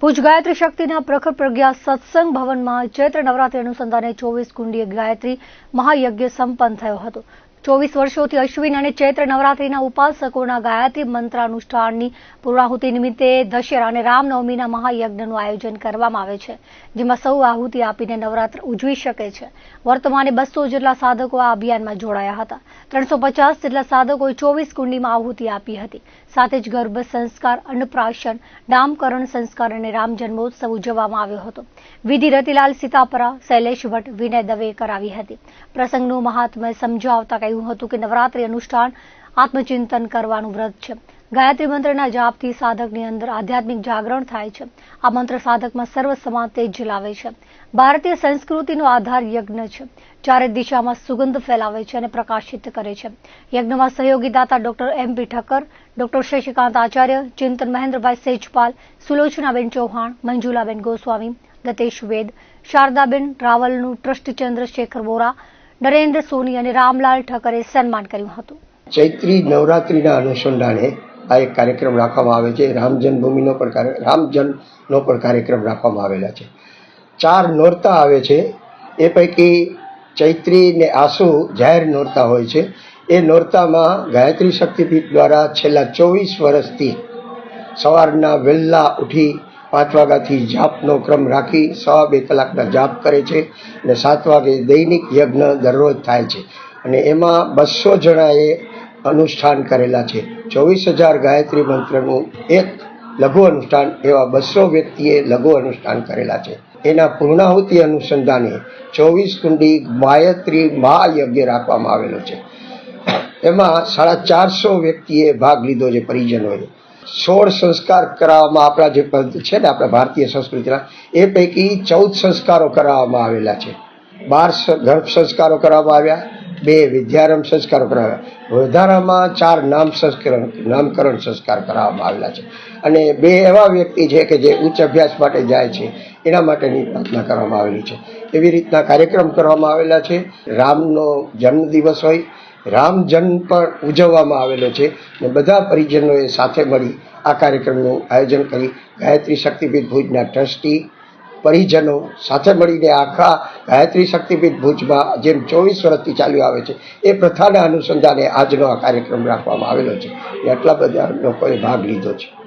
ભુજ ગાયત્રી શક્તિના પ્રખર પ્રજ્ઞા સત્સંગ ભવનમાં ચૈત્ર નવરાત્રી અનુસંધાને ચોવીસ કુંડીય ગાયત્રી મહાયજ્ઞ સંપન્ન થયો હતો. ચોવીસ વર્ષોથી અશ્વિન અને ચૈત્ર નવરાત્રીના ઉપાસકોના ગાયત્રી મંત્રાનુષ્ઠાનની પૂર્ણાહુતિ નિમિત્તે દશેરા અને રામનવમીના મહાયજ્ઞનું આયોજન કરવામાં આવે છે, જેમાં સૌ આહુતિ આપીને નવરાત્ર ઉજવી શકે છે. વર્તમાને બસો જેટલા સાધકો આ અભિયાનમાં જોડાયા હતા. ત્રણસો જેટલા સાધકોએ ચોવીસ કુંડીમાં આહુતિ આપી હતી. સાથે જ ગર્ભ સંસ્કાર, અન્નપ્રાશન નામકરણ સંસ્કાર અને રામ જન્મોત્સવ ઉજવવામાં આવ્યો હતો. વિધિ રતિલાલ સીતાપરા, શૈલેષ ભટ્ટ, વિનય દવે કરાવી હતી. પ્રસંગનું મહાત્મ્ય સમજાવતા કહ્યું હતું કે નવરાત્રી અનુષ્ઠાન આત્મચિંતન કરવાનું વ્રત છે. ગાયત્રી મંત્રના જાપથી સાધકની અંદર આધ્યાત્મિક જાગરણ થાય છે. આ મંત્ર સાધકમાં સર્વ સમાન તેજ લાવે છે. ભારતીય સંસ્કૃતિનો આધાર યજ્ઞ છે. ચારે દિશામાં સુગંધ ફેલાવે છે અને પ્રકાશિત કરે છે. યજ્ઞમાં સહયોગી દાતા doctor M P Thakkar, doctor Shashikant Acharya, Chintan Mahendrabhai Sejpal, Sulochanaben Chauhan, Manjulaben Goswami Gatesh Ved, Shardaben રાવલનું trust Chandrashekhar Vora Narendra Soni અને રામલાલ ઠક્કરે સન્માન કર્યું હતું. ચૈત્રી નવરાત્રિના અનુસંધાને આ એક કાર્યક્રમ રાખવામાં આવે છે. રામ જન્મભૂમિનો પણ રામ જન્મનો પણ કાર્યક્રમ રાખવામાં આવેલા છે. ચાર નોરતા આવે છે. એ પૈકી ચૈત્રી ને આસુ જાહેર નોરતા હોય છે. એ નોરતામાં ગાયત્રી શક્તિપીઠ દ્વારા છેલ્લા ચોવીસ વર્ષથી સવારના વહેલા ઉઠી પાંચ વાગ્યાથી જાપનો ક્રમ રાખી સવા બે કલાકના જાપ કરે છે અને સાત વાગે દૈનિક યજ્ઞ દરરોજ થાય છે. અને એમાં બસો જણાએ અનુષ્ઠાન કરેલા છે. ચોવીસ હજાર ગાયત્રી મંત્રનું એક લઘુ અનુષ્ઠાન એવા બસો વ્યક્તિએ લઘુ અનુષ્ઠાન કરેલા છે. એના પૂર્ણાહુતિ અનુસંધાને ચોવીસ કુંડી ગાયત્રી મહાયજ્ઞ રાખવામાં આવેલો છે. એમાં સાડા ચારસો વ્યક્તિએ ભાગ લીધો છે પરિજનોએ. સોળ સંસ્કાર કરાવવામાં આપણા જે છે ને આપણા ભારતીય સંસ્કૃતિના, એ પૈકી ચૌદ સંસ્કારો કરાવવામાં આવેલા છે. બાર ગર્ભ સંસ્કારો કરવામાં આવ્યા, બે વિદ્યારંભ સંસ્કારો કરાવ્યા. વધારામાં ચાર નામ સંસ્કરણ, નામકરણ સંસ્કાર કરાવવામાં આવેલા છે. અને બે એવા વ્યક્તિ છે કે જે ઉચ્ચ અભ્યાસ માટે જાય છે, એના માટેની પ્રાર્થના કરવામાં આવેલી છે. એવી રીતના કાર્યક્રમ કરવામાં આવેલા છે. રામનો જન્મદિવસ હોય રામ જન્મ પણ ઉજવવામાં આવેલો છે ને બધા પરિજનોએ સાથે મળી આ કાર્યક્રમનું આયોજન કરી ગાયત્રી શક્તિપીઠ ભુજના ટ્રસ્ટી પરિજનો સાથે મળીને આખા ગાયત્રી શક્તિપીઠ ભુજમાં જેમ ચોવીસ વર્ષથી ચાલ્યું આવે છે, એ પ્રથાના અનુસંધાને આજનો આ કાર્યક્રમ રાખવામાં આવેલો છે. એટલા બધા લોકોએ ભાગ લીધો છે.